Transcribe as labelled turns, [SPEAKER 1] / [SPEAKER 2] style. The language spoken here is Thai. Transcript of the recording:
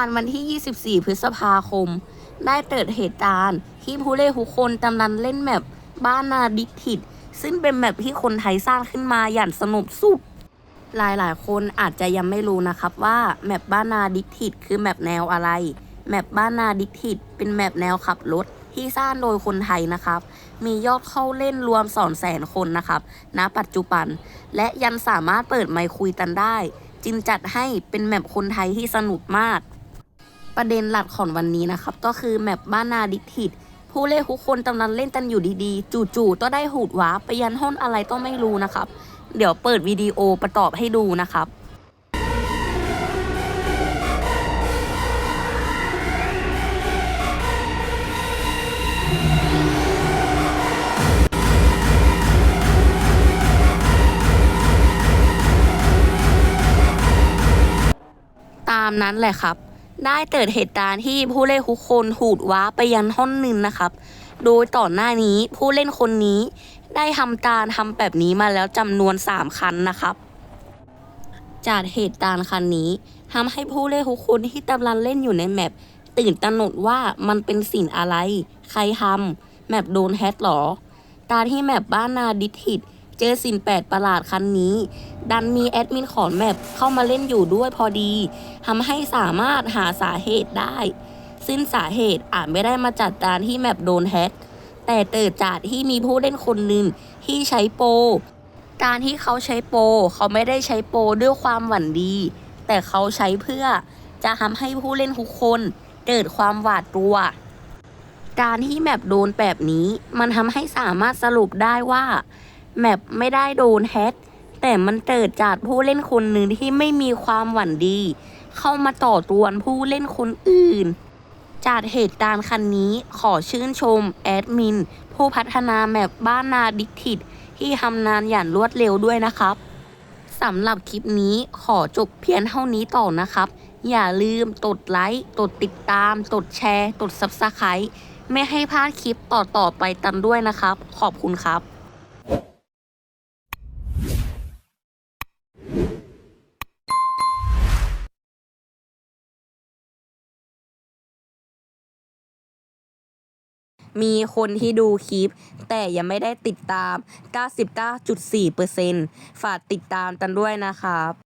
[SPEAKER 1] านวันที่ 24 พฤษภาคม ได้เกิดเหตุการณ์ที่ผู้เล่นทุกคนกำลังเล่นแมปบ้านนาดิทิดซึ่งเป็นแมปที่คนไทยสร้างขึ้นมาอย่างสนุกสุดหลายๆคนอาจจะยังไม่รู้นะครับว่าแมปบ้านนาดิทิดคือแมปแนวอะไร แมปบ้านนาดิทิดเป็นแมปแนวขับรถที่สร้างโดยคนไทยนะครับ มียอดเข้าเล่นรวม2 0 0แสนคนนะครับ ณ ปัจจุบัน และยังสามารถเปิดไมค์คุยกันได้ จึงจัดให้เป็นแมปคนไทยที่สนุกมาก ประเด็นหลักของวันนี้นะครับ ก็คือแมปบ้านนาดิทิดผู้เล่นทุกคนกำลังเล่นกันอยู่ดีๆ จู่ๆก็ได้หูดว้าไปยันห้องอะไรก็ไม่รู้นะครับ เดี๋ยวเปิดวิดีโอประกอบให้ดูนะครับตามนั้นแหละครับ ได้เกิดเหตุการณ์ที่ผู้เล่นทุกคนหูดว้าไปยันห้องหนึ่งนะครับ โดยต่อหน้านี้ผู้เล่นคนนี้ได้ทำการทำแบบนี้มาแล้วจำนวน 3คันนะครับ จากเหตุการณ์คันนี้ทำให้ผู้เล่นทุกคนที่กำลังเล่นอยู่ในแมปตื่นตระหนกว่ามันเป็นสิ่งอะไร ใครทำแมปโดนแฮกหรอ การที่แมปบ้านนาดิทิด เจอสิ่งแปลกประหลาดคันนี้ ดันมีแอดมินของแมปเข้ามาเล่นอยู่ด้วยพอดีทำให้สามารถหาสาเหตุได้ ซึ่งสาเหตุอาจไม่ได้มาจากการที่แมปโดนแฮ็กแต่เกิดจากที่มีผู้เล่นคนหนึ่งที่ใช้โปรการที่เขาใช้โปรเขาไม่ได้ใช้โปรด้วยความหวั่นดี แต่เขาใช้เพื่อจะทำให้ผู้เล่นทุกคนเกิดความหวาดกลัว การที่แมปโดนแบบนี้ มันทำให้สามารถสรุปได้ว่า แมปไม่ได้โดนแฮกแต่มันเกิดจากผู้เล่นคนหนึ่งที่ไม่มีความหวั่นดี เข้ามาต่อตวนผู้เล่นคนอื่น จากเหตุการณ์คันนี้ขอชื่นชมแอดมิน ผู้พัฒนาแมปบ้านนาดิกทิดที่ทำงานอย่างรวดเร็วด้วยนะครับสำหรับคลิปนี้ขอจบเพียงเท่านี้ต่อนะครับ อย่าลืมกดไลค์กดติดตามกดแชร์กด Subscribe ไม่ให้พลาดคลิปต่อๆไปกันด้วยนะครับ ขอบคุณครับ มีคนที่ดูคลิป แต่ยังไม่ได้ติดตาม 99.4%ฝากติดตามกันด้วยนะครับ